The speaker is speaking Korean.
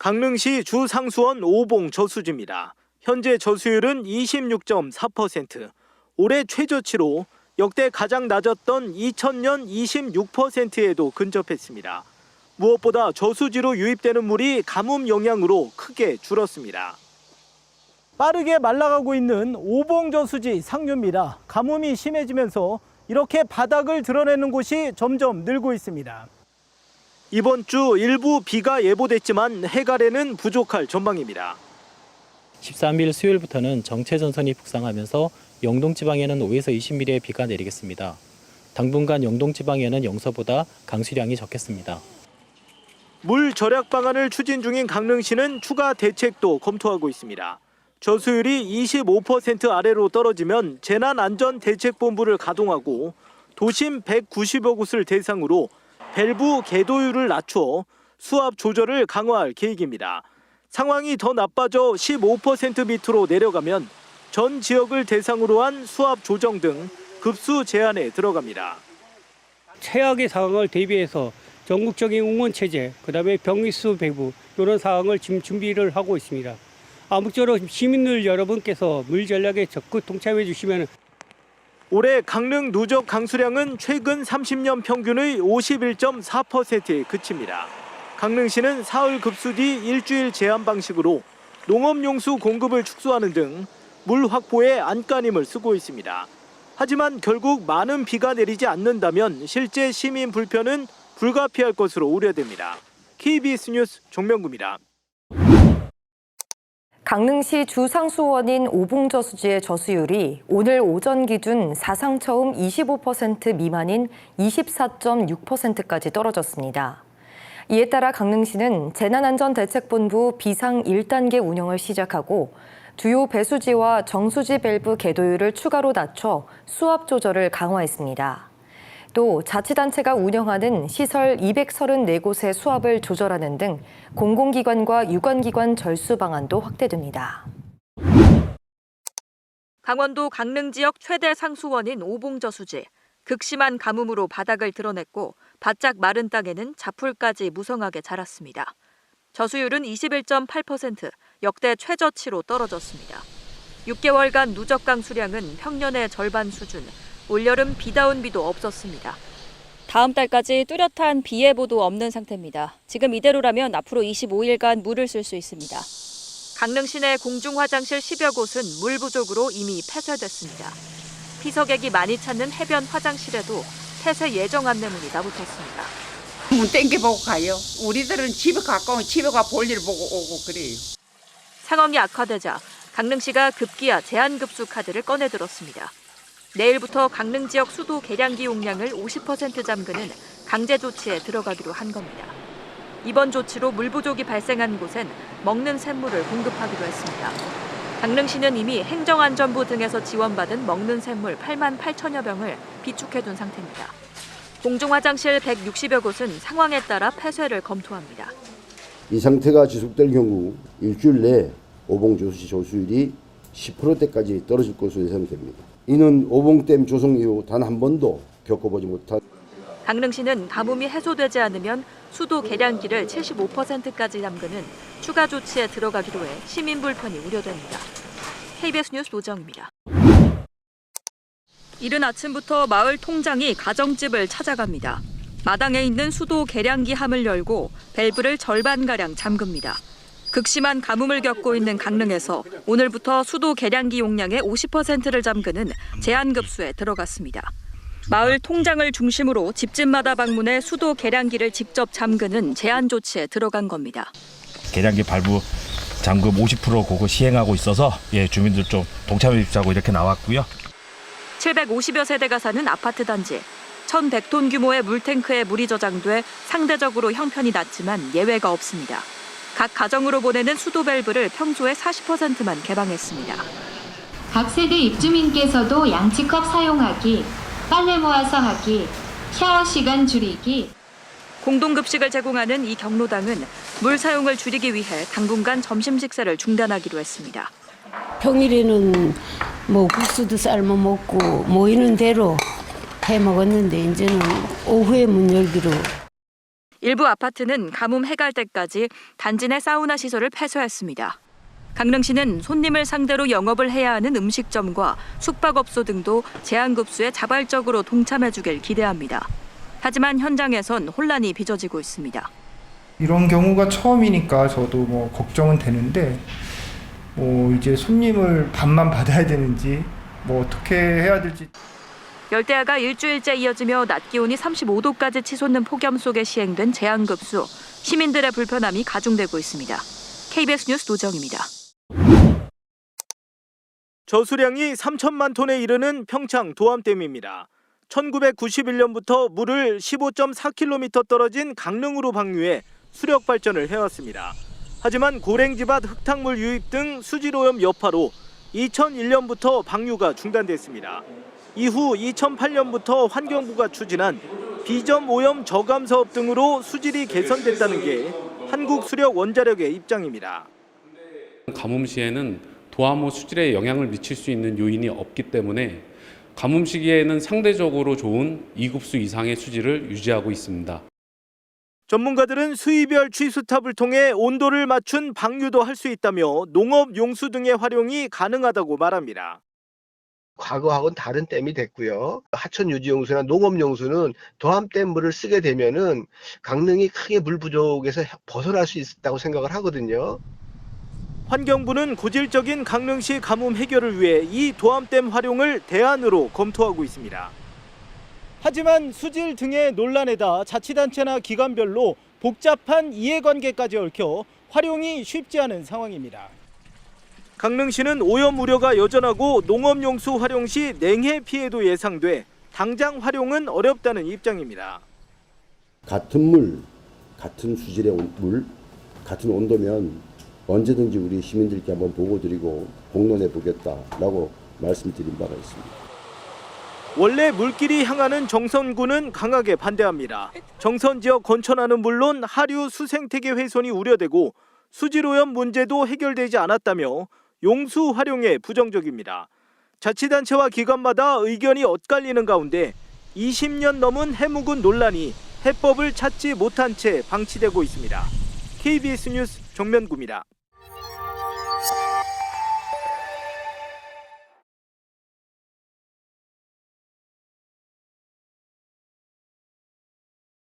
강릉시 주상수원 오봉 저수지입니다. 현재 저수율은 26.4%, 올해 최저치로 역대 가장 낮았던 2000년 26%에도 근접했습니다. 무엇보다 저수지로 유입되는 물이 가뭄 영향으로 크게 줄었습니다. 빠르게 말라가고 있는 오봉 저수지 상류입니다. 가뭄이 심해지면서 이렇게 바닥을 드러내는 곳이 점점 늘고 있습니다. 이번 주 일부 비가 예보됐지만 해갈에는 부족할 전망입니다. 13일 수요일부터는 정체 전선이 북상하면서 영동 지방에는 5에서 20mm의 비가 내리겠습니다. 당분간 영동 지방에는 영서보다 강수량이 적겠습니다. 물 절약 방안을 추진 중인 강릉시는 추가 대책도 검토하고 있습니다. 저수율이 25% 아래로 떨어지면 재난안전대책본부를 가동하고 도심 190여 곳을 대상으로 밸브 계도율을 낮춰 수압 조절을 강화할 계획입니다. 상황이 더 나빠져 15% 밑으로 내려가면 전 지역을 대상으로 한 수압 조정 등 급수 제한에 들어갑니다. 최악의 상황을 대비해서 전국적인 응원 체제, 그다음에 병리수 배부 이런 상황을 지금 준비를 하고 있습니다. 아무쪼록 시민들 여러분께서 물 전략에 적극 동참해 주시면 올해 강릉 누적 강수량은 최근 30년 평균의 51.4%에 그칩니다. 강릉시는 사흘 급수 뒤 일주일 제한 방식으로 농업용수 공급을 축소하는 등 물 확보에 안간힘을 쓰고 있습니다. 하지만 결국 많은 비가 내리지 않는다면 실제 시민 불편은 불가피할 것으로 우려됩니다. KBS 뉴스 정명구입니다. 강릉시 주상수원인 오봉저수지의 저수율이 오늘 오전 기준 사상 처음 25% 미만인 24.6%까지 떨어졌습니다. 이에 따라 강릉시는 재난안전대책본부 비상 1단계 운영을 시작하고 주요 배수지와 정수지 밸브 계도율을 추가로 낮춰 수압 조절을 강화했습니다. 또 자치단체가 운영하는 시설 234곳의 수압을 조절하는 등 공공기관과 유관기관 절수 방안도 확대됩니다. 강원도 강릉 지역 최대 상수원인 오봉저 수지. 극심한 가뭄으로 바닥을 드러냈고 바짝 마른 땅에는 자풀까지 무성하게 자랐습니다. 저수율은 21.8%, 역대 최저치로 떨어졌습니다. 6개월간 누적 강 수량은 평년의 절반 수준, 올여름 비다운 비도 없었습니다. 다음 달까지 뚜렷한 비 예보도 없는 상태입니다. 지금 이대로라면 앞으로 25일간 물을 쓸 수 있습니다. 강릉 시내 공중 화장실 10여 곳은 물 부족으로 이미 폐쇄됐습니다. 피서객이 많이 찾는 해변 화장실에도 폐쇄 예정 안내문이 나붙었습니다. 문 땡겨보고 가요. 우리들은 집에 가까운 집에 가 볼일 보고 오고 그래요. 상황이 악화되자 강릉시가 급기야 제한급수 카드를 꺼내들었습니다. 내일부터 강릉 지역 수도 계량기 용량을 50% 잠그는 강제 조치에 들어가기로 한 겁니다. 이번 조치로 물 부족이 발생한 곳엔 먹는 샘물을 공급하기로 했습니다. 강릉시는 이미 행정안전부 등에서 지원받은 먹는 샘물 8만 8천여 병을 비축해둔 상태입니다. 공중 화장실 160여 곳은 상황에 따라 폐쇄를 검토합니다. 이 상태가 지속될 경우 일주일 내에 오봉 조수시 조수율이 10%대까지 떨어질 것으로 예상됩니다. 이는 오봉댐 조성 이후 단 한 번도 겪어보지 못한 강릉시는 가뭄이 해소되지 않으면 수도 계량기를 75%까지 잠그는 추가 조치에 들어가기로 해 시민 불편이 우려됩니다. KBS 뉴스 노정입니다. 이른 아침부터 마을 통장이 가정집을 찾아갑니다. 마당에 있는 수도 계량기 함을 열고 밸브를 절반가량 잠급니다. 극심한 가뭄을 겪고 있는 강릉에서 오늘부터 수도 계량기 용량의 50%를 잠그는 제한급수에 들어갔습니다. 마을 통장을 중심으로 집집마다 방문해 수도 계량기를 직접 잠그는 제한 조치에 들어간 겁니다. 계량기 발부 잠금 50% 그거 시행하고 있어서 예 주민들 좀 동참해 주자고 이렇게 나왔고요. 750여 세대가 사는 아파트 단지. 1,100톤 규모의 물탱크에 물이 저장돼 상대적으로 형편이 낮지만 예외가 없습니다. 각 가정으로 보내는 수도 밸브를 평소의 40%만 개방했습니다. 각 세대 입주민께서도 양치컵 사용하기, 빨래 모아서 하기, 샤워 시간 줄이기, 공동급식을 제공하는 이 경로당은 물 사용을 줄이기 위해 당분간 점심 식사를 중단하기로 했습니다. 평일에는 뭐 국수도 삶아 먹고 모이는 대로 해 먹었는데 이제는 오후에 문 열기로 일부 아파트는 가뭄 해갈 때까지 단지 내 사우나 시설을 폐쇄했습니다. 강릉시는 손님을 상대로 영업을 해야 하는 음식점과 숙박업소 등도 제한급수에 자발적으로 동참해주길 기대합니다. 하지만 현장에선 혼란이 빚어지고 있습니다. 이런 경우가 처음이니까 저도 뭐 걱정은 되는데 뭐 이제 손님을 반만 받아야 되는지 뭐 어떻게 해야 될지 열대야가 일주일째 이어지며 낮 기온이 35도까지 치솟는 폭염 속에 시행된 제한급수, 시민들의 불편함이 가중되고 있습니다. KBS 뉴스 노정입니다. 저수량이 3천만 톤에 이르는 평창 도암댐입니다. 1991년부터 물을 15.4km 떨어진 강릉으로 방류해 수력 발전을 해왔습니다. 하지만 고랭지밭 흙탕물 유입 등 수질 오염 여파로 2001년부터 방류가 중단됐습니다. 이후 2008년부터 환경부가 추진한 비점 오염 저감 사업 등으로 수질이 개선됐다는 게 한국 수력 원자력의 입장입니다. 가뭄 시에는 도암호 수질에 영향을 미칠 수 있는 요인이 없기 때문에 가뭄 시기에는 상대적으로 좋은 2급수 이상의 수질을 유지하고 있습니다. 전문가들은 수위별 취수탑을 통해 온도를 맞춘 방류도 할 수 있다며 농업 용수 등의 활용이 가능하다고 말합니다. 과거하고는 다른 댐이 됐고요. 하천 유지 용수나 농업 용수는 도암댐 물을 쓰게 되면은 강릉이 크게 물 부족에서 벗어날 수 있다고 생각을 하거든요. 환경부는 고질적인 강릉시 가뭄 해결을 위해 이 도암댐 활용을 대안으로 검토하고 있습니다. 하지만 수질 등의 논란에다 자치단체나 기관별로 복잡한 이해관계까지 얽혀 활용이 쉽지 않은 상황입니다. 강릉시는 오염 우려가 여전하고 농업용수 활용 시 냉해 피해도 예상돼 당장 활용은 어렵다는 입장입니다. 같은 물, 같은 수질의 온- 물, 같은 온도면 언제든지 우리 시민들께 한번 보고 드리고 공론해 보겠다라고 말씀드린 바가 있습니다. 원래 물길이 향하는 정선구는 강하게 반대합니다. 정선 지역 건천하는 물론 하류 수생태계 훼손이 우려되고 수질 오염 문제도 해결되지 않았다며 용수 활용에 부정적입니다. 자치단체와 기관마다 의견이 엇갈리는 가운데 20년 넘은 해묵은 논란이 해법을 찾지 못한 채 방치되고 있습니다. KBS 뉴스 정면구입니다.